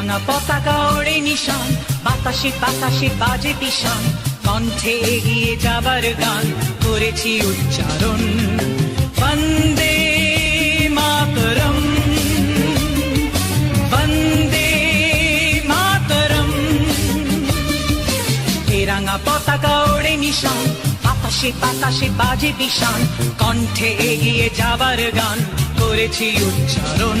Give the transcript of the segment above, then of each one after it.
রাঙা পতাকা ওড়ে নিশান। বাতাসে বাতাসে বাজে পিশান কণ্ঠে এগিয়ে যাবার গান করেছি উচ্চারণ। বন্দে মাতরম। বন্দে মাতরম। এ রাঙা পতাকা ওড়ে নিশান। বাতাসে বাতাসে বাজে পিশান কণ্ঠে এগিয়ে যাবার গান করেছি উচ্চারণ।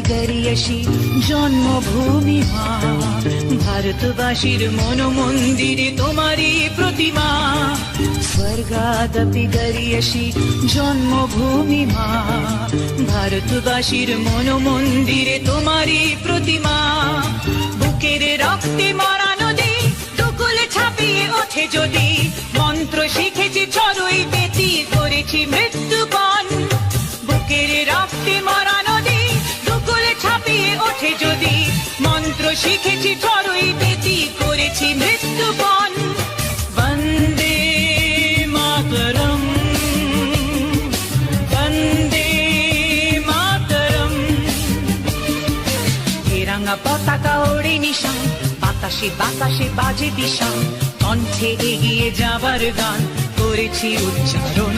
গরিয়সী জন্মভূমি মা ভারতবাসীর মন মন্দিরে তোমারই প্রতিমা। স্বর্গাদপি গরিয়সী জন্মভূমি মা ভারতবাসীর মন মন্দিরে তোমারই প্রতিমা। বুকের রক্তে মরা নদী দুকুলে ছাপিয়ে ওঠে যদি। মন্ত্র শিখেছি চড়ুই বেতি করেছি মৃত্যুপণ। বুকের রক্তে মরা শিখেছি করেছি বন্দে মাতরম বন্দে মাতরম। পতাকা ওড়ে নিশান, বাতাসে বাতাসে বাজে দিশান কণ্ঠে এগিয়ে যাবার গান, করেছি উচ্চারণ।